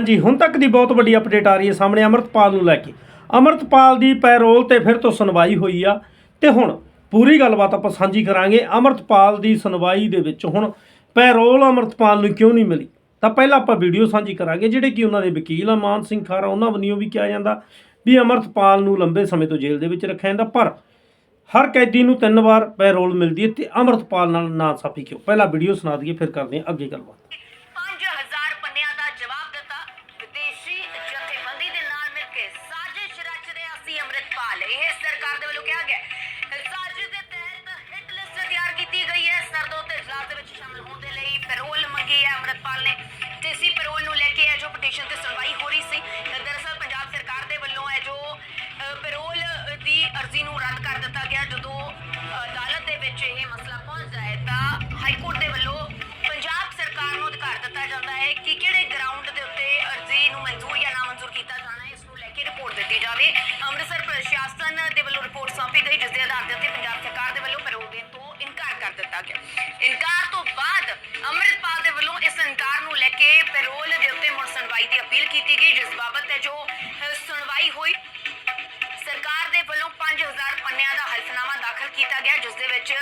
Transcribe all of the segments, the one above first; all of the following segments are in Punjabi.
ਹਾਂਜੀ, ਹੁਣ ਤੱਕ ਦੀ ਬਹੁਤ ਵੱਡੀ ਅਪਡੇਟ ਆ ਰਹੀ ਹੈ ਸਾਹਮਣੇ ਅਮਰਤਪਾਲ ਨੂੰ ਲੈ ਕੇ। ਅਮਰਤਪਾਲ ਦੀ ਪੈਰੋਲ ਤੇ ਫਿਰ ਤੋਂ ਸੁਣਵਾਈ ਹੋਈ ਆ ਤੇ ਹੁਣ ਪੂਰੀ ਗੱਲਬਾਤ ਆਪਾਂ ਸਾਂਝੀ ਕਰਾਂਗੇ ਅਮਰਤਪਾਲ ਦੀ ਸੁਣਵਾਈ ਦੇ ਵਿੱਚ। ਹੁਣ ਪੈਰੋਲ ਅਮਰਤਪਾਲ ਨੂੰ ਕਿਉਂ ਨਹੀਂ ਮਿਲੀ? ਤਾਂ ਪਹਿਲਾਂ ਆਪਾਂ ਵੀਡੀਓ ਸਾਂਝੀ ਕਰਾਂਗੇ ਜਿਹੜੇ ਕਿ ਉਹਨਾਂ ਦੇ ਵਕੀਲ ਆ, ਮਾਨ ਸਿੰਘ ਖਾਰਾ, ਉਹਨਾਂ ਵੱਲੋਂ ਵੀ ਕਿਹਾ ਜਾਂਦਾ ਵੀ ਅਮਰਤਪਾਲ ਨੂੰ ਲੰਬੇ ਸਮੇਂ ਤੋਂ ਜੇਲ੍ਹ ਦੇ ਵਿੱਚ ਰੱਖਿਆ ਜਾਂਦਾ, ਪਰ ਹਰ ਕੈਦੀ ਨੂੰ ਤਿੰਨ ਵਾਰ ਪੈਰੋਲ ਮਿਲਦੀ ਹੈ ਤੇ ਅਮਰਤਪਾਲ ਨਾਲ ਨਾ ਸਾਫੀ ਕਿਉਂ? ਪਹਿਲਾਂ ਵੀਡੀਓ ਸੁਣਾ ਦਈਏ, ਫਿਰ ਕਰਦੇ ਹਾਂ ਅੱਗੇ ਗੱਲਬਾਤ। ਅੰਮ੍ਰਿਤਪਾਲ ਇਹ ਸਰਕਾਰ ਦੇ ਵੱਲੋਂ ਕਿਹਾ ਗਿਆ ਸਾਜ਼ਿਸ਼ ਦੇ ਤਹਿਤ ਹਿੱਟ ਲਿਸਟ ਤਿਆਰ ਕੀਤੀ ਗਈ ਹੈ। ਸਰਦੋ ਤੇ ਇਜਲਾਸ ਦੇ ਵਿੱਚ ਸ਼ਾਮਲ ਹੋਣ ਦੇ ਲਈ ਪੈਰੋਲ ਮੰਗੀ ਹੈ ਅੰਮ੍ਰਿਤਪਾਲ ਨੇ। ਤੇ ਪੈਰੋਲ ਨੂੰ ਲੈ ਕੇ ਇਹ ਜੋ ਪਟੀਸ਼ਨ ਤੇ ਸੁਣਵਾਈ ਹੋ ਰਹੀ ਸੀ ਦਰਅਸਲ ਪੰਜਾਬ ਸਰਕਾਰ ਦੇ ਵੱਲੋਂ ਹੈ ਜੋ ਪੈਰੋਲ ਦੀ ਅਰਜ਼ੀ ਨੂੰ ਰੱਦ ਕਰ ਦਿੱਤਾ ਗਿਆ। ਜਦੋਂ ਅਦਾਲਤ ਦੇ ਵਿੱਚ ਇਹ ਮਸਲਾ ਪਹੁੰਚ ਜਾਏ ਤਾਂ ਹਾਈ ਕੋਰਟ ਦੇ ਵੱਲੋਂ ਪੰਜਾਬ ਸਰਕਾਰ ਨੂੰ ਅਧਿਕਾਰ ਦਿੱਤਾ ਜਾਂਦਾ ਹੈ ਕਿ ਕਿਹੜੇ ਇਨਕਾਰ ਗਿਆ ਇਨਕਾਰ ਤੋਂ ਬਾਅਦ ਅੰਮ੍ਰਿਤਪਾਲ ਦੇ ਵੱਲੋਂ ਇਸ ਇਨਕਾਰ ਨੂੰ ਲੈ ਕੇ ਪੈਰੋਲ ਦੇ ਉੱਤੇ ਮੁੜ ਸੁਣਵਾਈ ਦੀ ਅਪੀਲ ਕੀਤੀ ਗਈ, ਜਿਸ ਬਾਬਤ ਹੈ ਜੋ ਸੁਣਵਾਈ ਹੋਈ। ਦਾ ਹਲਫਨਾਮਾ ਦਾਖਲ ਕੀਤਾ ਗਿਆ ਜਿਸ ਦੇ ਵਿੱਚ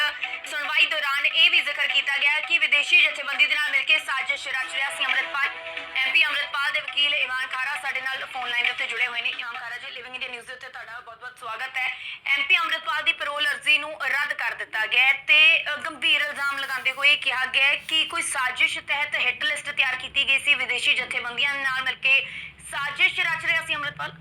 ਸੁਣਵਾਈ ਦੌਰਾਨ ਇਹ ਵੀ ਜ਼ਿਕਰ ਕੀਤਾ ਗਿਆ ਕਿ ਵਿਦੇਸ਼ੀ ਜਥੇਬੰਦੀ ਦੇ ਨਾਲ ਮਿਲ ਕੇ ਸਾਜ਼ਿਸ਼ ਰਚ ਰਿਹਾ ਸੀ। ਅੰਮ੍ਰਿਤਪਾਲ ਐਮਪੀ ਅੰਮ੍ਰਿਤਪਾਲ ਦੇ ਵਕੀਲ ਇਵਾਨ ਖਾਰਾ ਸਾਡੇ ਨਾਲ ਫੋਨ ਲਾਈਨ ਦੇ ਉੱਤੇ ਜੁੜੇ ਹੋਏ ਨੇ। ਇਵਾਨ ਖਾਰਾ ਜੀ ਲਿਵਿੰਗ ਇੰਡੀਆ ਨਿਊਜ਼ ਦੇ ਉੱਤੇ ਤੁਹਾਡਾ ਬਹੁਤ-ਬਹੁਤ ਸਵਾਗਤ ਹੈ। ਐਮਪੀ ਅੰਮ੍ਰਿਤਪਾਲ ਦੀ ਪੈਰੋਲ ਅਰਜ਼ੀ ਨੂੰ ਰੱਦ ਕਰ ਦਿੱਤਾ ਗਿਆ ਤੇ ਗੰਭੀਰ ਇਲਜ਼ਾਮ ਲਗਾਉਂਦੇ ਹੋਏ ਕਿਹਾ ਗਿਆ ਕਿ ਕੋਈ ਸਾਜ਼ਿਸ਼ ਤਹਿਤ ਹਿੱਟ ਲਿਸਟ ਤਿਆਰ ਕੀਤੀ ਗਈ ਸੀ। ਵਿਦੇਸ਼ੀ ਜਥੇਬੰਦੀਆਂ ਨਾਲ ਮਿਲ ਕੇ ਸਾਜ਼ਿਸ਼ ਰਚ ਰਿਹਾ ਸੀ ਅੰਮ੍ਰਿਤਪਾਲ।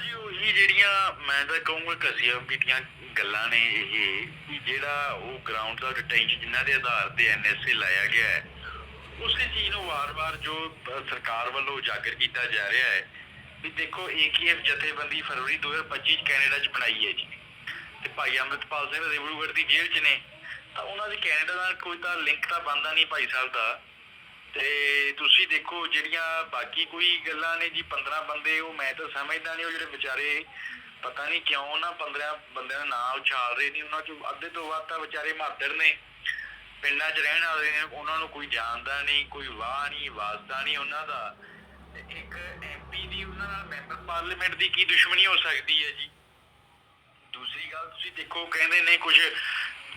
ਤੇ ਜੀ, ਉਹੀ ਜਿਹੜੀਆਂ ਮੈਂ ਤਾਂ ਕਹੂੰਗਾ ਕਸੀਆਂ ਪੀਟੀਆਂ ਗੱਲਾਂ ਨੇ ਇਹ ਕਿ ਜਿਹੜਾ ਉਹ ਗਰਾਊਂਡ ਦਾ ਡਿਟੈਂਸ਼ਨ ਜਿਨ੍ਹਾਂ ਦੇ ਆਧਾਰ ਤੇ ਐਨਐਸਏ ਲਾਇਆ ਗਿਆ ਹੈ, ਉਸੇ ਚੀਜ਼ ਨੂੰ ਵਾਰ-ਵਾਰ ਜੋ ਸਰਕਾਰ ਵੱਲੋਂ ਉਜਾਗਰ ਕੀਤਾ ਜਾ ਰਿਹਾ ਹੈ, ਵੀ ਦੇਖੋ ਏਕੀਐਫ ਜਥੇਬੰਦੀ ਫਰਵਰੀ 2025 ਚ ਕੈਨੇਡਾ ਚ ਬਣਾਈ ਹੈ ਜੀ। ਤੇ ਭਾਈ ਅੰਮ੍ਰਿਤਪਾਲ ਸਿੰਘ ਰਿਵਰੂਗੜ ਦੀ ਜੇਲ੍ਹ ਚ ਨੇ। ਤਾਂ ਉਹਨਾਂ ਦੇ ਕੈਨੇਡਾ ਨਾਲ ਕੋਈ ਤਾਂ ਲਿੰਕ ਤਾਂ ਬੰਦਾ ਨਹੀਂ ਭਾਈ ਸਾਹਿਬ ਦਾ। ਤੇ ਤੁਸੀਂ ਦੇਖੋ ਜਿਹੜੀਆਂ ਬਾਕੀ ਕੋਈ ਗੱਲਾਂ ਨੇ ਜੀ 15 ਬੰਦੇ, ਉਹ ਮੈਂ ਤਾਂ ਸਮਝਦਾ ਨਹੀਂ, ਉਹ ਜਿਹੜੇ ਵਿਚਾਰੇ ਪਤਾ ਨਹੀਂ ਕਿਉਂ ਨਾ 15 ਬੰਦਿਆਂ ਦਾ ਨਾਂ ਉਛਾਲ ਰਹੇ ਨੇ, ਉਹਨਾਂ ਚੋਂ ਅੱਧੇ ਤੋਂ ਵੱਧ ਤਾਂ ਵਿਚਾਰੇ ਮਾਤੜ ਨੇ। ਪਿੰਡਾਂ 'ਚ ਰਹਿਣ ਵਾਲੇ ਨੇ, ਉਹਨਾਂ ਨੂੰ ਕੋਈ ਜਾਣਦਾ ਨਹੀਂ, ਕੋਈ ਵਾਹ ਨਹੀਂ, ਵਾਸਤਾ ਨਹੀਂ ਉਹਨਾਂ ਦਾ। ਤੇ ਇੱਕ ਐਮਪੀ ਦੀ ਉਹਨਾਂ ਨਾਲ ਮੈਂਬਰ ਪਾਰਲੀਮੈਂਟ ਦੀ ਕੀ ਦੁਸ਼ਮਣੀ ਹੋ ਸਕਦੀ ਹੈ ਜੀ? ਦੂਸਰੀ ਗੱਲ ਤੁਸੀਂ ਦੇਖੋ, ਕਹਿੰਦੇ ਨੇ ਕੁਝ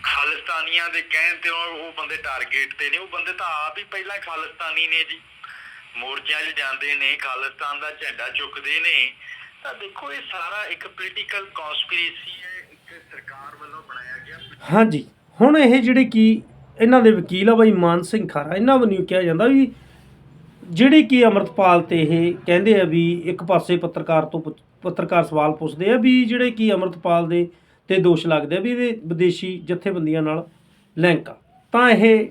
ਖਾਲਿਸਤਾਨੀਆਂ ਦੇ ਕਹਿਣ ਤੇ ਉਹ ਬੰਦੇ ਟਾਰਗੇਟ ਤੇ ਨੇ। ਉਹ ਬੰਦੇ ਤਾਂ ਆਪ ਹੀ ਪਹਿਲਾਂ ਖਾਲਿਸਤਾਨੀ ਨੇ ਜੀ। ਮੋਰਚਿਆਂ 'ਚ ਜਾਂਦੇ ਨੇ, ਖਾਲਿਸਤਾਨ ਦਾ ਝੰਡਾ ਚੁੱਕਦੇ ਨੇ। ਤਾਂ ਦੇਖੋ, ਇਹ ਸਾਰਾ ਇੱਕ ਪੋਲੀਟੀਕਲ ਕਨਸਪੀਰੇਸੀ ਹੈ, ਇੱਕ ਸਰਕਾਰ ਵੱਲੋਂ ਬਣਾਇਆ ਗਿਆ ਹਾਂਜੀ। ਹੁਣ ਇਹ ਜਿਹੜੇ ਕੀ ਇਹਨਾਂ ਦੇ ਵਕੀਲ ਆ ਬਾਈ ਮਾਨ ਸਿੰਘ ਖਾਰਾ, ਇਹਨਾਂ ਵੱਲੋਂ ਕਿਹਾ ਜਾਂਦਾ ਵੀ ਜਿਹੜੇ ਕੀ ਅਮਰਤਪਾਲ ਤੇ ਇਹ ਕਹਿੰਦੇ ਆ ਵੀ ਇੱਕ ਪਾਸੇ ਪੱਤਰਕਾਰ ਤੋਂ ਪੱਤਰਕਾਰ ਸਵਾਲ ਪੁੱਛਦੇ ਆ ਵੀ ਜਿਹੜੇ ਕੀ ਅਮਰਤਪਾਲ ਦੇ ਤੇ ਦੋਸ਼ ਲੱਗਦੇ ਆ ਵੀ ਇਹ ਵਿਦੇਸ਼ੀ ਜਥੇਬੰਦੀਆਂ ਨਾਲ ਲਿੰਕ ਆ। ਤਾਂ ਇਹ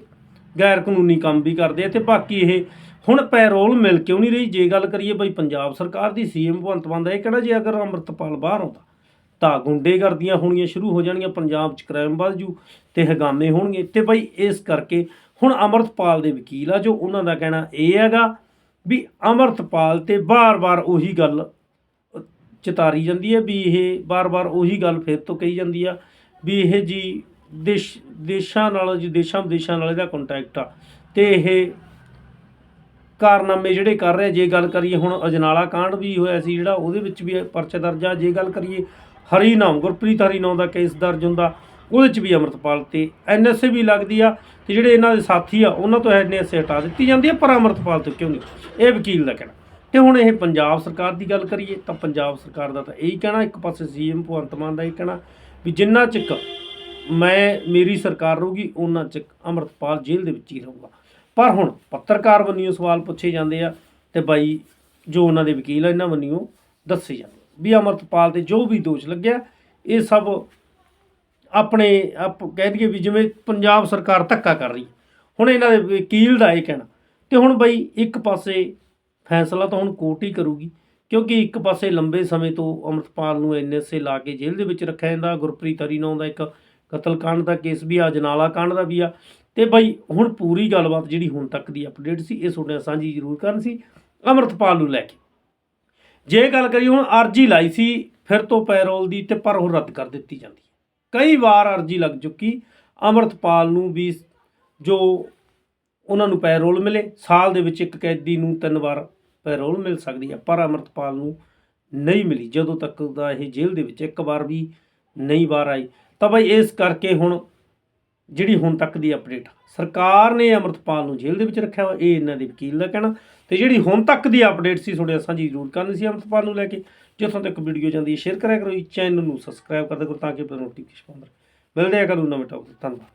ਗੈਰ ਕਾਨੂੰਨੀ ਕੰਮ ਵੀ ਕਰਦੇ ਆ ਤੇ ਬਾਕੀ ਇਹ ਹੁਣ ਪੈਰੋਲ ਮਿਲ ਕਿਉਂ ਨਹੀਂ ਰਹੀ? ਜੇ ਗੱਲ ਕਰੀਏ ਬਈ ਪੰਜਾਬ ਸਰਕਾਰ ਦੀ, ਸੀਐਮ ਭਗਵੰਤ ਮਾਨ ਦਾ ਇਹ ਕਹਿਣਾ, ਜੇ ਅਗਰ ਅਮਰਤਪਾਲ ਬਾਹਰ ਆਉਂਦਾ ਤਾਂ ਗੁੰਡੇਗਰਦੀਆਂ ਹੋਣੀਆਂ ਸ਼ੁਰੂ ਹੋ ਜਾਣਗੀਆਂ ਪੰਜਾਬ 'ਚ ਕ੍ਰਾਈਮ ਵੱਧ ਜੂ ਤੇ ਹਗਾਮੇ ਹੋਣਗੇ। ਤੇ ਬਈ ਇਸ ਕਰਕੇ ਹੁਣ ਅਮਰਤਪਾਲ ਦੇ ਵਕੀਲ ਆ, ਜੋ ਉਹਨਾਂ ਦਾ ਕਹਿਣਾ ਇਹ ਹੈਗਾ ਵੀ ਅਮਰਤਪਾਲ ਤੇ ਬਾਰ-ਬਾਰ ਉਹੀ ਗੱਲ ਚਿਤਾਰੀ ਜਾਂਦੀ ਹੈ ਵੀ ਇਹ ਬਾਰ-ਬਾਰ ਉਹੀ ਗੱਲ ਫਿਰ ਤੋਂ ਕਹੀ ਜਾਂਦੀ ਆ ਵੀ ਇਹ ਜੀ ਦੇਸ਼, ਦੇਸ਼ਾਂ ਨਾਲ ਜੀ ਦੇਸ਼ਾਂ ਵਿਦੇਸ਼ਾਂ ਨਾਲ ਇਹਦਾ ਕੰਟੈਕਟ ਆ। ਤੇ ਇਹ ਕਾਰਨਾਮੇ ਜਿਹੜੇ ਕਰ ਰਿਹਾ, ਜੇ ਗੱਲ ਕਰੀਏ ਹੁਣ ਅਜਨਾਲਾ ਕਾਂਡ ਵੀ ਹੋਇਆ ਸੀ ਜਿਹੜਾ, ਉਹਦੇ ਵਿੱਚ ਵੀ ਪਰਚਾ ਦਰਜ ਆ। ਜੇ ਗੱਲ ਕਰੀਏ ਹਰੀ ਨਾਮ, ਗੁਰਪ੍ਰੀਤ ਹਰੀ ਨਾਮ ਦਾ ਕੇਸ ਦਰਜ ਹੁੰਦਾ, ਉਹਦੇ ਚ ਵੀ ਅਮਰਤਪਾਲ ਤੇ ਐਨਐਸਏ ਵੀ ਲੱਗਦੀ ਆ ਤੇ ਜਿਹੜੇ ਇਹਨਾਂ ਦੇ ਸਾਥੀ ਆ, ਉਹਨਾਂ ਤੋਂ ਐਨਐਸਏ ਹਟਾ ਦਿੱਤੀ ਜਾਂਦੀ ਆ, ਪਰ ਅਮਰਤਪਾਲ ਤੋਂ ਕਿਉਂ ਨਹੀਂ? ਇਹ ਵਕੀਲ ਦਾ ਕਹਿਣਾ। ਤੇ ਹੁਣ ਇਹ ਪੰਜਾਬ ਸਰਕਾਰ ਦੀ ਗੱਲ ਕਰੀਏ ਤਾਂ ਪੰਜਾਬ ਸਰਕਾਰ ਦਾ ਤਾਂ ਇਹੀ ਕਹਿਣਾ, ਇੱਕ ਪਾਸੇ ਸੀਐਮ ਭਗਵੰਤ ਮਾਨ ਦਾ ਇਹ ਕਹਿਣਾ ਵੀ ਜਿੰਨਾ ਚਿਕ ਮੈਂ, ਮੇਰੀ ਸਰਕਾਰ ਰਹੂਗੀ ਉਹਨਾਂ ਚਿਕ ਅਮਰਤਪਾਲ ਜੇਲ੍ਹ ਦੇ ਵਿੱਚ ਹੀ ਰਹੂਗਾ ਪਰ ਹੁਣ ਪੱਤਰਕਾਰ ਵੱਲੋਂ ਸਵਾਲ ਪੁੱਛੇ ਜਾਂਦੇ ਆ ਤੇ ਬਾਈ ਜੋ ਉਹਨਾਂ ਦੇ ਵਕੀਲ ਆ, ਇਹਨਾਂ ਵੱਲੋਂ ਦੱਸੇ ਜਾਂਦੇ ਵੀ ਅਮਰਤਪਾਲ ਤੇ ਜੋ ਵੀ ਦੋਸ਼ ਲੱਗਿਆ, ਇਹ ਸਭ ਆਪਣੇ ਆਪ ਕਹਿ ਦਈਏ ਵੀ ਜਿਵੇਂ ਪੰਜਾਬ ਸਰਕਾਰ ਧੱਕਾ ਕਰ ਰਹੀ ਹੈ। ਹੁਣ ਇਹਨਾਂ ਦੇ ਵਕੀਲ ਦਾ ਇਹ ਕਹਿਣਾ ਤੇ ਹੁਣ ਬਈ ਇੱਕ ਪਾਸੇ ਫੈਸਲਾ ਤਾਂ ਹੁਣ ਕੋਰਟ ਹੀ ਕਰੂਗੀ, ਕਿਉਂਕਿ ਇੱਕ ਪਾਸੇ ਲੰਬੇ ਸਮੇਂ ਤੋਂ ਅਮਰਤਪਾਲ ਨੂੰ ਐਨਐਸਏ ਲਾ ਕੇ ਜੇਲ੍ਹ ਦੇ ਵਿੱਚ ਰੱਖਿਆ ਜਾਂਦਾ, ਗੁਰਪ੍ਰੀਤ ਹਰੀ ਨਾਂ ਦਾ ਇੱਕ ਕਤਲकांड ਦਾ ਕੇਸ ਵੀ ਆ, ਜਨਾਲਾ ਕਾਂਡ ਦਾ ਵੀ ਆ, ਤੇ ਬਈ ਹੁਣ ਪੂਰੀ ਗੱਲਬਾਤ ਜਿਹੜੀ ਹੁਣ ਤੱਕ ਦੀ ਅਪਡੇਟ ਸੀ, ਇਹ ਤੁਹਾਡੇ ਨਾਲ ਸਾਂਝੀ ਜ਼ਰੂਰ ਕਰਨ ਸੀ, ਅਮਰਤਪਾਲ ਨੂੰ ਲੈ ਕੇ। ਜੇ ਗੱਲ ਕਰੀਏ ਹੁਣ ਅਰਜੀ ਲਾਈ ਸੀ, ਫਿਰ ਤੋਂ ਪੈਰੋਲ ਦੀ ਤੇ ਪਰ ਉਹ ਰੱਦ ਕਰ ਦਿੱਤੀ ਜਾਂਦੀ ਹੈ। ਕਈ ਵਾਰ ਅਰਜੀ ਲੱਗ ਚੁੱਕੀ, ਅਮਰਤਪਾਲ ਨੂੰ ਵੀ ਜੋ ਉਹਨਾਂ ਨੂੰ ਪੈਰੋਲ ਮਿਲੇ। ਸਾਲ ਦੇ ਵਿੱਚ ਇੱਕ ਕੈਦੀ ਨੂੰ ਤਿੰਨ ਵਾਰ ਪੈਰੋਲ ਮਿਲ ਸਕਦੀ ਹੈ, ਪਰ ਅਮਰਤਪਾਲ ਨੂੰ ਨਹੀਂ ਮਿਲੀ। ਜਦੋਂ ਤੱਕ ਦਾ ਇਹ ਜੇਲ੍ਹ ਦੇ ਵਿੱਚ ਇੱਕ ਵਾਰ ਵੀ ਨਹੀਂ ਬਾਹਰ ਆਈ, ਤਾਂ ਬਈ ਇਸ ਕਰਕੇ ਹੁਣ ਜਿਹੜੀ ਹੁਣ ਤੱਕ ਦੀ ਅਪਡੇਟ, ਸਰਕਾਰ ਨੇ ਅਮਰਤਪਾਲ ਨੂੰ ਜੇਲ੍ਹ ਦੇ ਵਿੱਚ ਰੱਖਿਆ ਹੋਇਆ, ਇਹ ਇਹਨਾਂ ਦੇ ਵਕੀਲ ਦਾ ਕਹਿਣਾ। ਤੇ ਜਿਹੜੀ ਹੁਣ ਤੱਕ ਦੀ ਅਪਡੇਟ ਸੀ, ਤੁਹਾਡੇ ਸਾਂਝੀ ਜ਼ਰੂਰ ਕਰਨੀ ਸੀ ਅਮਰਤਪਾਲ ਨੂੰ ਲੈ ਕੇ। ਜਿੱਥੋਂ ਤੱਕ ਵੀਡੀਓ ਜਾਂਦੀ ਹੈ, ਸ਼ੇਅਰ ਕਰਿਆ ਕਰੋ ਜੀ, ਚੈਨਲ ਨੂੰ ਸਬਸਕ੍ਰਾਈਬ ਕਰਦੇ ਕਰੋ ਤਾਂ ਕਿ ਨੋਟੀਫਿਕੇਸ਼ਨ ਪਾਉਂਦਾ ਰਹੇ। ਮਿਲਦੇ ਆ ਕਰੂ ਨਵੇਂ ਟੌਪਿਕ ਧੰਨਵਾਦ।